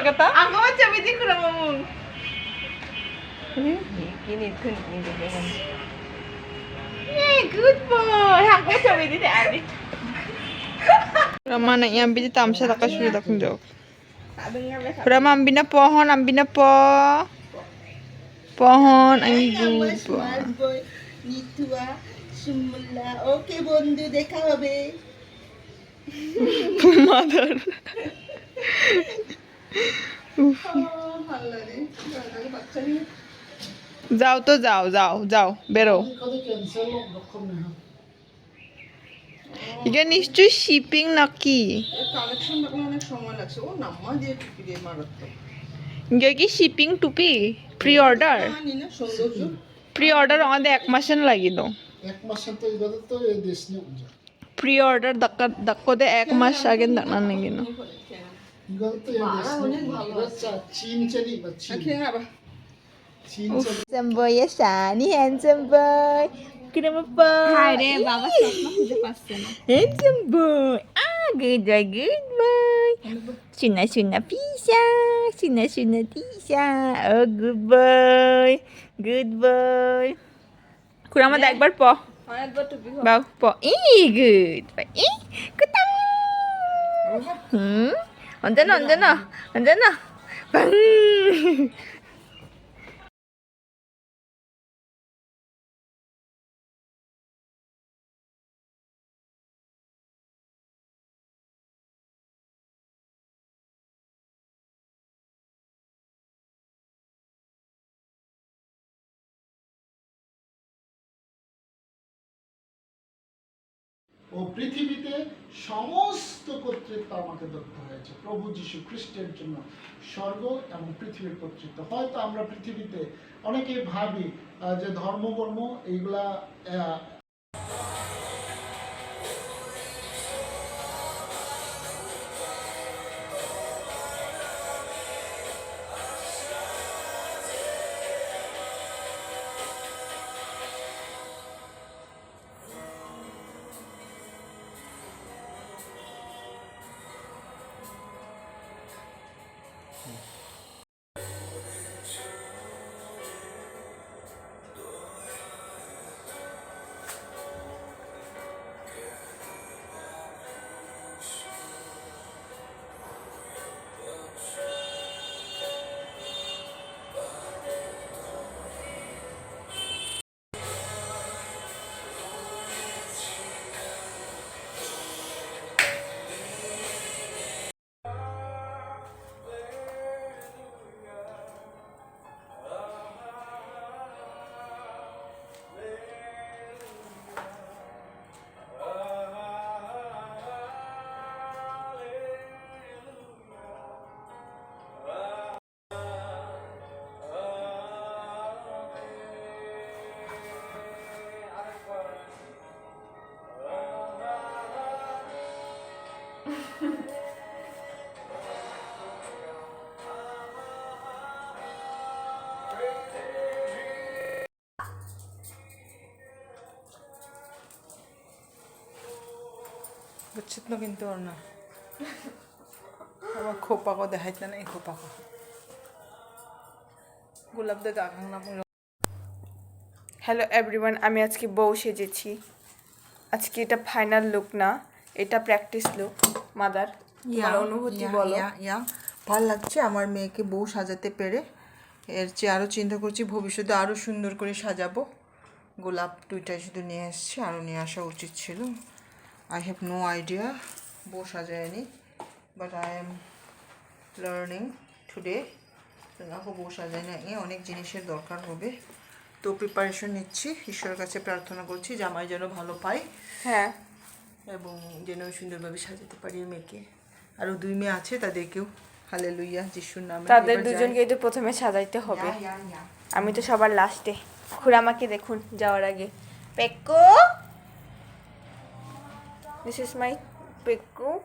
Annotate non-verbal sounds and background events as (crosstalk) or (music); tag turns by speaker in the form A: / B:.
A: বন্ধ থাকে তা
B: Ang kawan siya, hindi ko na mamung.
A: kinit ko hindi ko
B: Eh, good boy. Ang kawan siya, hindi na ari.
A: Rama na yan, binita am sa nakasulit akong joke.
B: Sabi nga ba sa...
A: Rama, ambi na pohon, ambi na po. Pohon, ang good po.
B: boy. নিতুয়া সুমুল্লা ওকে বন্ধু দেখা (laughs) হবে
A: Mother. (laughs) যাও তো যাও যাও যাও বেরো। এটা নিশ্চয়ই শিপিং নাকি? এটা কি শিপিং টুপি? প্রি অর্ডার প্রি অর্ডার আমাদের এক মাসের লাগিল প্রি অর্ডার দাক্কা দাক্কতে এক মাস আগে দাঁড়া নাকি Handsome boy ya Shani, handsome boy. Kenapa boy?
B: হায় রে বাবা স্বপ্ন খুঁজে পাচ্ছে না
A: Handsome boy. Ah, good boy, good boy. Suna suna pisha, suna suna tisha. Oh, good boy, good boy. Kurang mata ekbar po.
B: অনেকবার টুপি
A: Bau po. Eh, good. boy. Eh, kutam. Hmm. Andan na, andan na. Bang! (laughs)
C: ও পৃথিবীতে সমস্ত কর্তৃত্ব আমাকে দত্ত হয়েছে। প্রভু যীশু খ্রিস্টের জন্য স্বর্গ এবং পৃথিবীর কর্তৃত্ব। হয়তো আমরা পৃথিবীতে অনেকেই ভাবি যে ধর্মকর্ম, এইগুলা
A: না কিন্তু ওর না আমার খোপাকে দেখাইতে নাই খোপাকে গোলাপ দে গাঘাং না হ্যালো এভরিওয়ান আমি আজকে বউ সেজেছি। আজকে এটা ফাইনাল লুক না এটা প্র্যাকটিস লুক মাদার অনুভূতি বলো।
D: ভালো লাগছে আমার মেয়েকে বউ সাজাতে পেরে। এর চেয়ে আরও চিন্তা করছি ভবিষ্যতে আরও সুন্দর করে সাজাবো। গোলাপ দুইটাই শুধু নিয়ে এসেছি আরও নিয়ে আসা উচিত ছিল। আই হ্যাভ নো আইডিয়া বউ সাজায়নি but I am learning today দেখো বউ সাজায় না অনেক জিনিসের দরকার হবে। তো প্রিপারেশন নিচ্ছি। ঈশ্বরের কাছে প্রার্থনা করছি জামাই যেন ভালো পাই
A: হ্যাঁ।
D: এবং যেন সুন্দরভাবে সাজাতে পারি মেয়েকে। আরও দুই মেয়ে আছে তাদেরকেও হালে লুইয়া যিশুর নামে
A: তাদের। দুজনকে তো প্রথমে সাজাইতে হবে। আমি তো সবার লাস্টে খুড়ামাকে দেখুন যাওয়ার আগে। পেক্কু!
E: this is my big group.